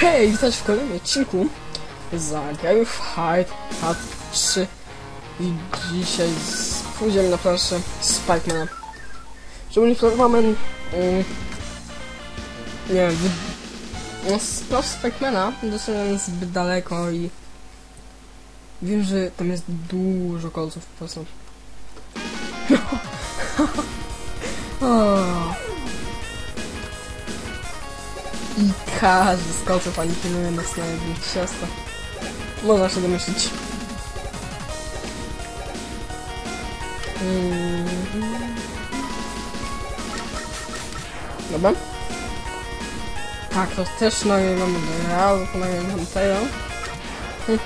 Hej, witajcie w kolejnym odcinku z Gary Hard Hat 3 i dzisiaj pójdziemy na planszę Spikemana. Szczególnie Flormamen, um, nie wiem, no, planszy Spikemana doszedłem zbyt daleko i wiem, że tam jest dużo kolców po prostu. oh. I każdy z kolców anihiluje nas na jednym ciasto. Można się domyślić. Mhm. Dobra. Tak, to też nagrywamy do Realu, nagrywamy tego. Hm.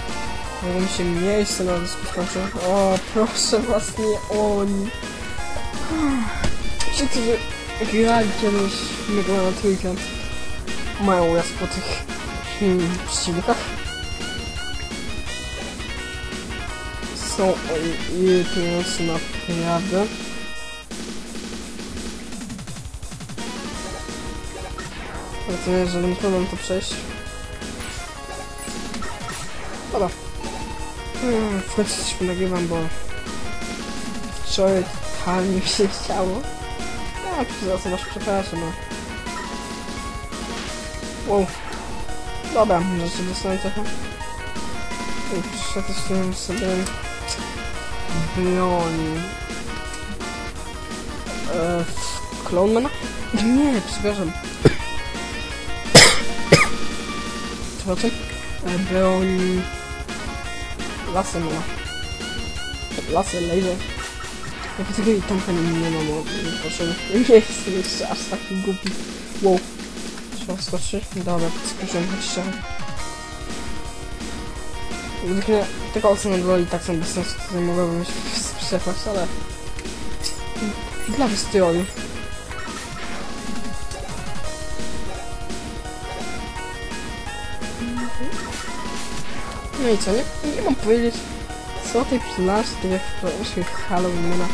Mogło mi się miejsce na dysku skończył. O, proszę was, nie oni. Ci, którzy grali kiedyś w Mega na trójkę mają raz po tych hmm, przeciwnikach. Są oni irytujący naprawdę. Ale to jest żaden problem to przejść. Dobra. Hmm, w końcu coś nagrywam, bo wczoraj totalnie mi się chciało. Ja za co was przepraszam, no. Wow. Dobra, może się dostanę trochę. Przetestuję sobie broń. Eee, Clonemana? Nie, przepraszam. Zobaczę. E, broń... Lasermana. Laser, laser. Ja tego i tam nie mam, bo proszę, nie jestem jeszcze aż taki głupi. Wow. Trzeba wskoczyć? Dobra, skoczyłem. Zwykle te kolce na dole i tak są bez sensu, tutaj mogłabym się przepaść, ale... Dla wystroju. No i co, nie, nie mam powiedzieć, co o tej jak w planszy Halloweena,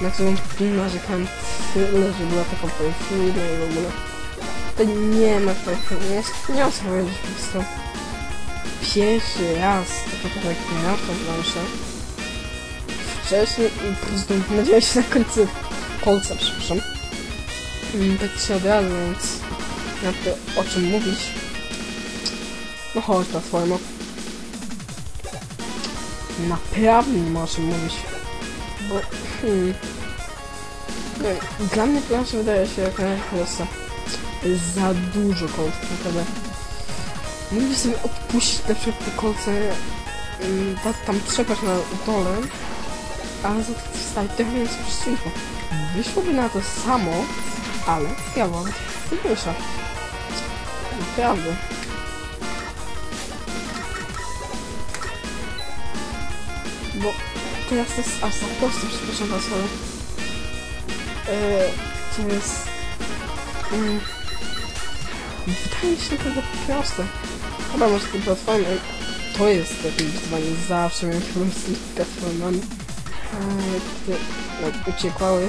na którą narzekałem tyle, że była taką perfidna i w ogóle. To nie ma tak, nie jest, nie mam co powiedzieć po prostu. Pierwszy raz tak naprawdę grałem w tą planszę. Wcześniej i po prostu nadzieję się na końcu kolca, przepraszam. Mm, Tak się od razu, więc na to o czym mówić. No chodź platformo. Naprawdę nie ma o czym mówić. Bo, hmm, wiem, dla mnie plansza wydaje się jak na za dużo kolców, naprawdę. Mógłby sobie odpuścić na przykład te kolce, tam trzepać na dole, ale za to wstawić trochę więcej przesunięcia. Wyszłoby na to samo, ale ja mam wyższa. Naprawdę. Bo teraz to jest aż za proste, przepraszam was, ale... Yy, to jest Mm. Wydaje mi się naprawdę proste. Chyba może tym platformy to jest takie wyzwanie. Zawsze miałem problem z tymi platformami, eee, no.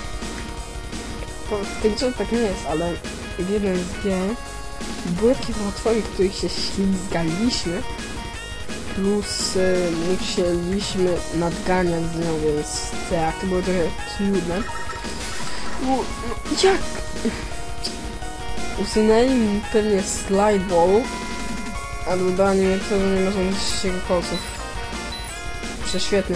To w tej grze tak nie jest, ale w jednym z gier były takie platformy, w których się ślizgaliśmy, plus y, musieliśmy nadganiać z nią, więc tak, to było trochę trudne. No, no jak? Usunęli mi pewnie slideball, a dodali mi to, że nie można mieć jego kolców. Prześwietnie.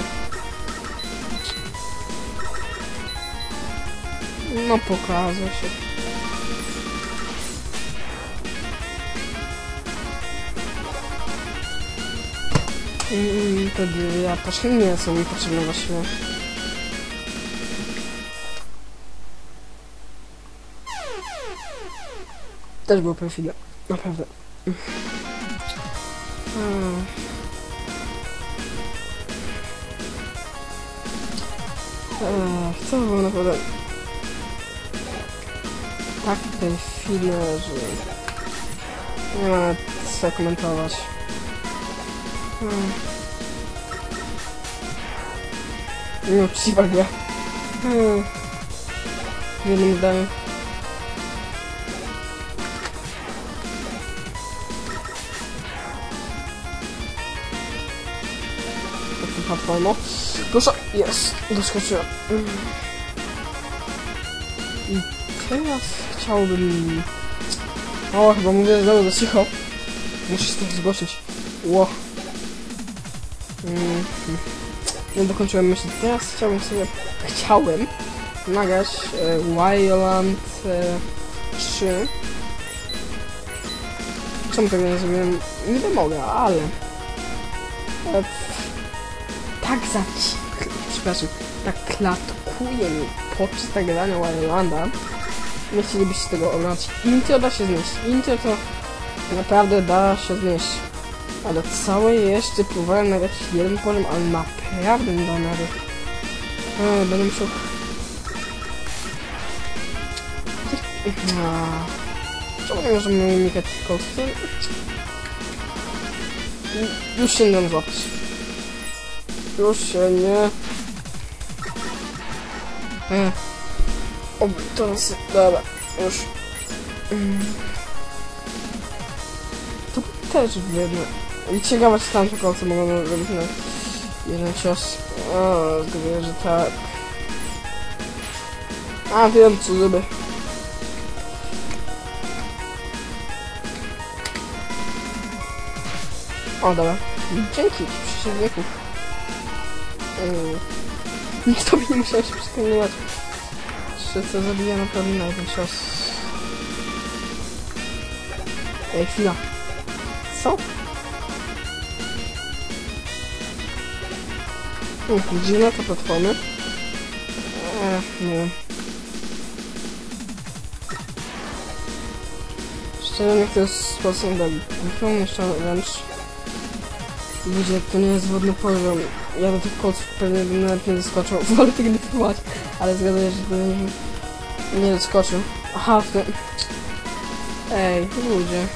No pokazał się. I wtedy ja też nie są mi potrzebne właściwie. Też był perfidny. Naprawdę. Hmm. Eee, co by było naprawdę tak perfidne, że nie ma nawet co komentować. Hmm. Nieuczciwa gra. Hmm. W jednym platformą. Proszę, jest, doskoczyłem. Mm. I teraz chciałbym... O, chyba mówię znowu za cicho. Muszę się tak zgłosić. Ło. Mm. Nie dokończyłem myśli. Teraz chciałbym sobie... Chciałem nagrać e, Wildland e, 3. Czemu tego nie zrobiłem? Niby mogę, ale... E, tak za... Przepraszam. Tak klatkuje mi podczas nagrywania Wildlanda. Nie chcielibyście tego oglądać. Intro da się znieść. Intro to naprawdę da się znieść. Ale całe jeszcze próbowałem nagrać jeden poziom, ale naprawdę nie dam rady. E, będę musiał... A, Czemu nie możemy unikać kostki? Już się nie dam złapać. Się nie... E. O, teraz... Dobra, już. Mm. To też wiemy. I ciekawe, czy tamte kolce mogą zrobić na jeden cios. O, zgaduję, że tak. A, wiem, co zrobię. O, dobra. Dzięki, przeciwników. Yy. To by nie musiał się przekonywać. Czy co zabija naprawdę na jeden cios. Ej, chwila. Co? Hmm, dziwne to platformy. Eee, nie. Szczerze mnie to jest sposób do wypełnienia wręcz. Ludzie, to nie jest wodny poziom. Ja do tych kolców pewnie bym nawet nie doskoczył. Wolę nie próbować, ale zgaduję, że bym nie doskoczył. Aha, w tym... Ej, ludzie.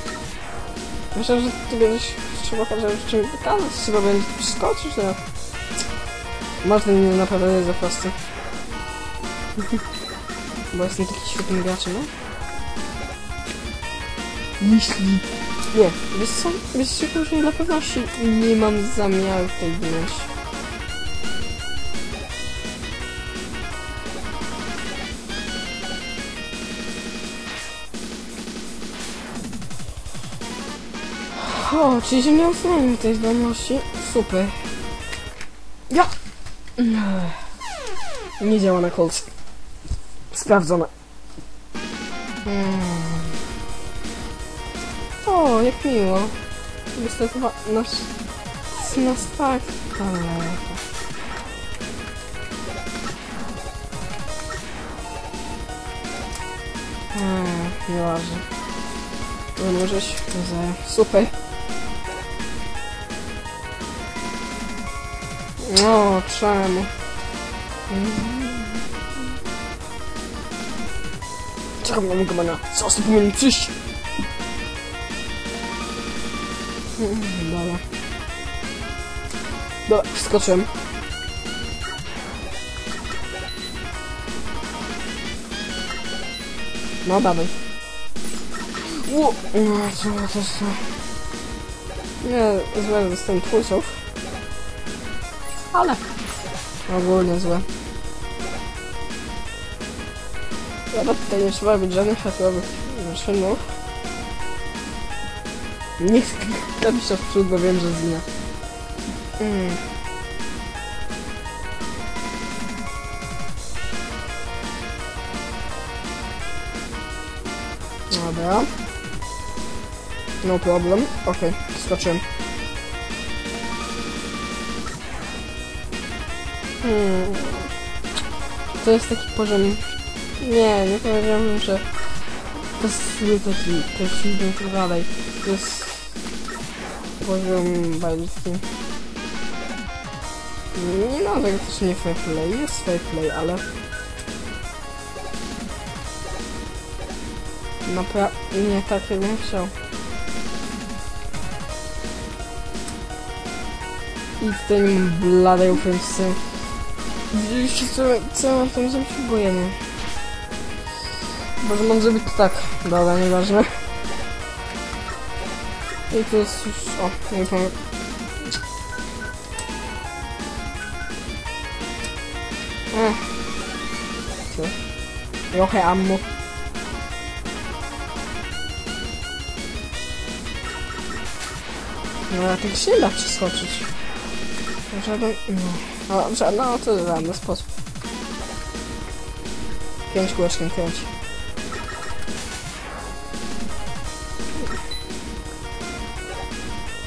Myślę, że ty będziesz trzeba chociaż czymś wykazać, trzeba będzie przeskoczyć, no. Może ten nie naprawdę jest za prosty. Bo jestem taki świetny graczem, no. Jeśli... Nie, wiesz co? Wiesz co, że na pewności nie mam zamiaru tej ginąć. O, czyli się nie usunąłem tej zdolności. Super. Ja! Nie działa na kolce. Sprawdzone. Hmm. O, jak miło. Chyba nasz... Nas tak. Hmm, nieważne. To możesz... Super. No, czemu? Czekam na niego, mana. Co z tym powinien przyjść? Dobra. Dobra, wskoczyłem. No, dawaj. Ło! No, co to jest? Nie, złe jestem twórców. Ale ogólnie złe. Dobra, tutaj nie trzeba być żadnych światłowych maszynów. Nie chcę mi się w przód, bo wiem, że zginę. Mm. Dobra. No problem. Okej, okay, skoczyłem. Hmm. To jest taki poziom... Nie, nie powiedziałbym, że to jest taki, to jest i tak dalej. To jest poziom bajlski. Nie no, tego też nie fair play, jest fair play, ale... Naprawdę nie tak jakbym chciał. I mam bladej ofensy. Widzieliście co, co ja mam tam zrobić? Bo ja nie. Może mam zrobić tak. Dobra, nieważne. I to jest już... O, nie powiem. Eh. Co? Trochę ammo. No a tak się da przeskoczyć. Żaden... No. W żaden, no to w żaden sposób. Kręć kółeczkiem, kręć.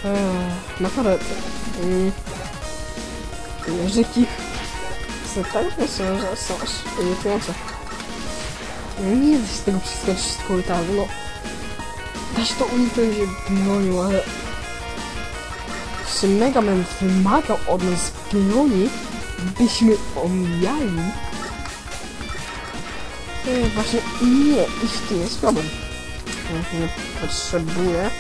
Eee, naprawdę. Mm. Języki. Są tak myślę, że są aż irytujące. Nie da się tego przeskoczyć z korytarza, no. Da się to uniknąć bronią, ale... Czy Mega Man wymagał od nas broni, byśmy omijali? E, właśnie nie, i w tym jest problem. Ja nie potrzebuję.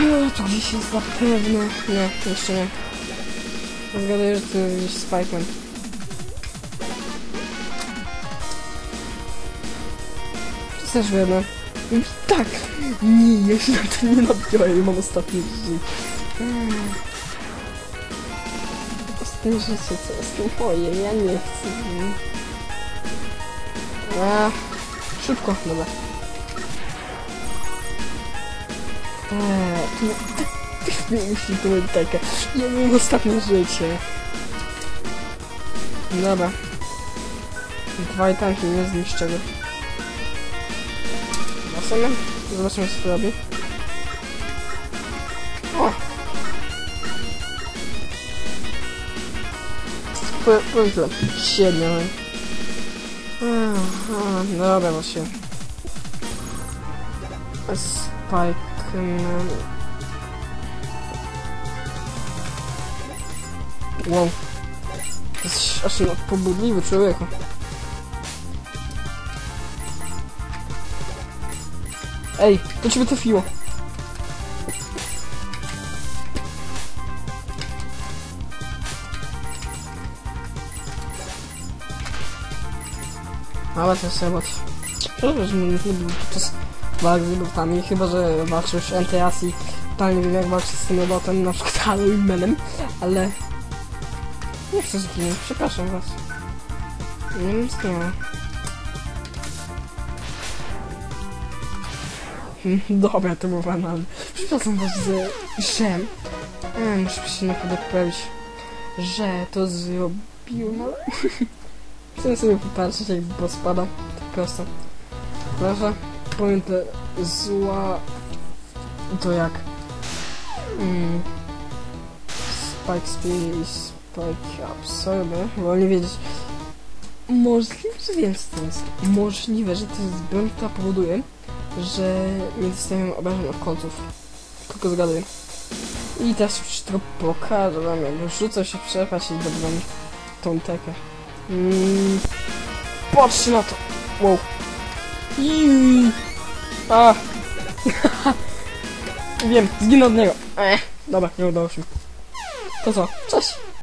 Eee, To gdzieś jest zapewne... Nie, jeszcze nie. Zgaduję, że to jest Spikeman. Też. I tak! Nie, ja się na to nie nabiorę, ja mam ostatnie życie. Ostatnie życie, co jest tym moje, ja nie chcę. A, szybko, dobra. No, tak, jeśli to będzie takie. Ja mam ostatnie życie. Dobra. Dwa i tanki nie zniszczę go. Zobaczymy. Zobaczymy co to robi. O! Po- Powiem tyle. Aha, Dobra, właśnie. Spikeman. Wow. To jest aż pobudliwy człowieku. Ej, to ciebie trafiło. Ale to jest robot. Przepraszam, że nie podczas walk z chyba że walczył już NTS i totalnie wiem jak walczyć z tym robotem, na przykład Halloweenem, ale... Nie chcę zginąć, przepraszam was. Nie wiem zginąłem. Dobra, to było banalne. Przepraszam was, że... E, muszę się naprawdę poprawić. Że to zrobiłem, ale... Chcę sobie popatrzeć, jak bo spada. Tak prosto. Proszę, to zła... To jak... Mm, spike speed i spike absorber, wolę nie wiedzieć. Możliwe, że wiem co to jest. Możliwe, że to jest broń, która powoduje, że nie dostajemy obrażeń od końców. Tylko zgaduję. I teraz już to pokażę wam, jak rzucę się w przepaść i dobrą tą tekę. Mm, patrzcie na to! Wow. Iii. A. Wiem, zginę od niego. Eh, dobra, nie udało się. To co? Cześć!